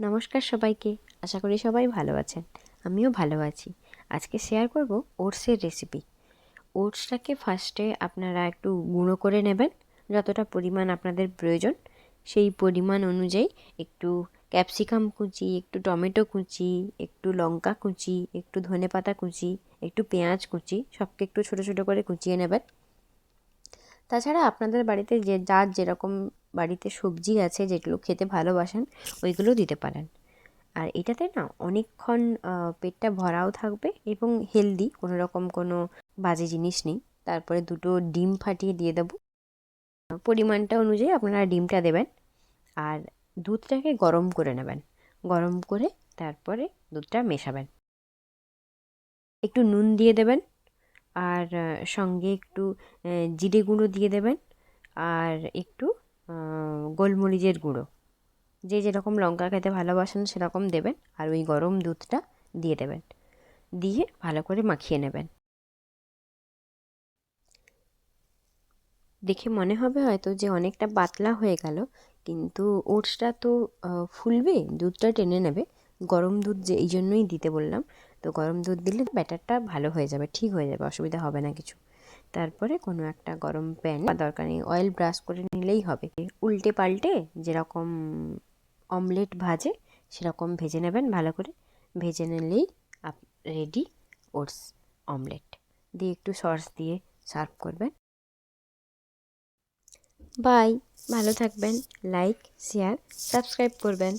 নমস্কার সবাইকে। আশা করি সবাই ভালো আছেন। আমিও ভালো আছি। আজকে শেয়ার করব ওটসের রেসিপি ওটসটাকে ফার্স্টে আপনারা একটু গুঁড়ো করে নেবেন। যতটা পরিমাণ আপনাদের প্রয়োজন, সেই পরিমাণ অনুযায়ী একটু ক্যাপসিকাম কুচি, একটু টমেটো কুচি, একটু লঙ্কা কুচি, একটু ধনে পাতা কুচি, একটু পেঁয়াজ কুচি, সবকে একটু ছোটো ছোটো করে কুচিয়ে নেবেন। তাছাড়া আপনাদের বাড়িতে যে, যার যেরকম বাড়িতে সবজি আছে, যেগুলো খেতে ভালোবাসেন, ওইগুলো দিতে পারেন। আর এটাতে না অনেকক্ষণ পেটটা ভরাও থাকবে এবং হেলদি কোনো রকম কোনো বাজে জিনিস নেই। তারপরে দুটো ডিম ফাটিয়ে দিয়ে দেবো। পরিমাণটা অনুযায়ী আপনারা ডিমটা দেবেন আর দুধটাকে গরম করে নেবেন। গরম করে তারপরে দুধটা মেশাবেন। একটু নুন দিয়ে দেবেন। আর সঙ্গে একটু জিরে গুঁড়ো দিয়ে দেবেন। আর একটু গোলমরিচের গুঁড়ো। যে যেরকম লঙ্কা খেতে ভালোবাসেন সেরকম দেবেন। আর ওই গরম দুধটা দিয়ে দেবেন। দিয়ে ভালো করে মাখিয়ে নেবেন। দেখে মনে হবে হয়তো যে অনেকটা পাতলা হয়ে গেল, কিন্তু ওটসটা তো ফুলবে, দুধটা টেনে নেবে। গরম দুধ যে এই জন্যই দিতে বললাম। তো গরম দুধ দিলে ব্যাটারটা ভালো হয়ে যাবে, ঠিক হয়ে যাবে, অসুবিধা হবে না কিছু। তারপরে কোনো একটা গরম প্যান বা দরকার নেই অয়েল ব্রাশ করে নিলেই হবে। উল্টে পাল্টে যেরকম অমলেট ভাজে, সেরকম ভেজে নেবেন ভালো করে। ভেজে নিলেই আপ রেডি ওটস অমলেট দিয়ে একটু সস দিয়ে সার্ভ করবেন। বাই, ভালো থাকবেন লাইক শেয়ার সাবস্ক্রাইব করবেন।